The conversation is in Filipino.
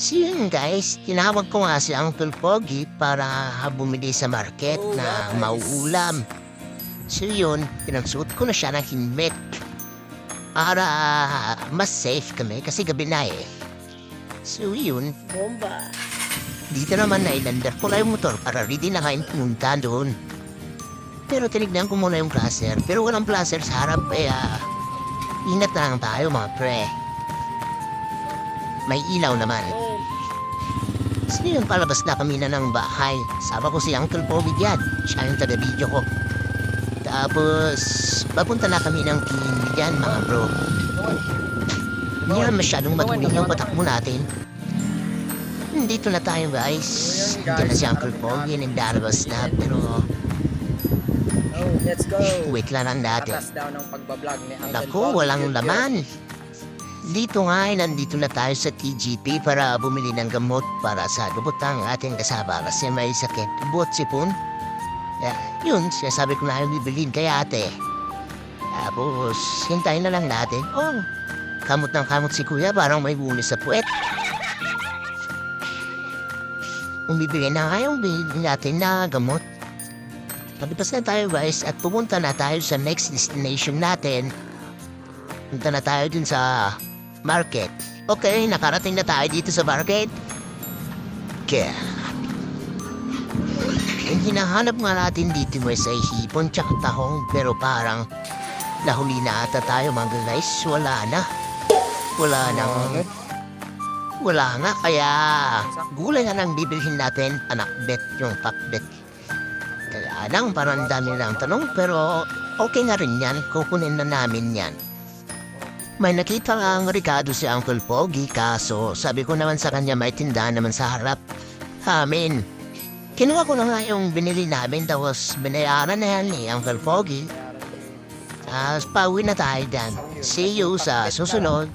So yun guys, tinawag ko nga si Uncle Pogi para bumili sa market na mauulam. So yun, pinagsuot ko na siya ng helmet. Para mas safe kami kasi gabi na eh. So yun, Bomba. dito naman na ilandar ko na yung motor para ready na kayo pumunta doon. Pero tinignan ko muna yung placer. Pero walang placer sa harap kaya inat na lang tayo mga pre. May ilaw naman. Boom. So yun, palabas na kami na ng bahay. Sama ko si Uncle Poby dyan. Siya yung taga-video ko. Tapos, papunta na kami ng Kindi dyan, mga bro. Hindi naman masyadong matuloy yung patakbo natin. Dito na tayo, guys. Dito na si Uncle Poby, nagdarabas na. Pero, Oh, let's go. wait lang lang natin. Ng Naku, walang laman. Dito nga ay nandito na tayo sa TGP para bumili ng gamot para sa lubot ng ating kasama kasi may sakit. Lubot sipon. Yeah, yun, sinasabi ko na yung bibilin kay ate. Tapos, hintayin na lang natin. Oh, kamot ng kamot si kuya, parang may bunis sa puwet. Umibigay na nga yung natin na gamot. Paglipas na tayo guys at pumunta na tayo sa next destination natin. Punta na tayo dun sa market. Okay, nakarating na tayo dito sa market. Kaya, yung hinahanap nga natin dito mo sa hipon tsaka tahong pero parang nahuli na ata tayo mga guys. Wala na. Wala nang... Wala nga, kaya gulay nga nang bibilhin natin, anak bet, yung pakbet. Kaya lang, parang ang dami lang tanong, pero okay na rin yan, kukunin na namin yan. May nakita ang Ricardo si Uncle Pogi, kaso sabi ko naman sa kanya may tindahan naman sa harap. Amin. Kinuha ko na nga yung binili namin, tapos binayaran na yan ni Uncle Pogi. Tapos pauwi na tayo dyan. See you sa susunod.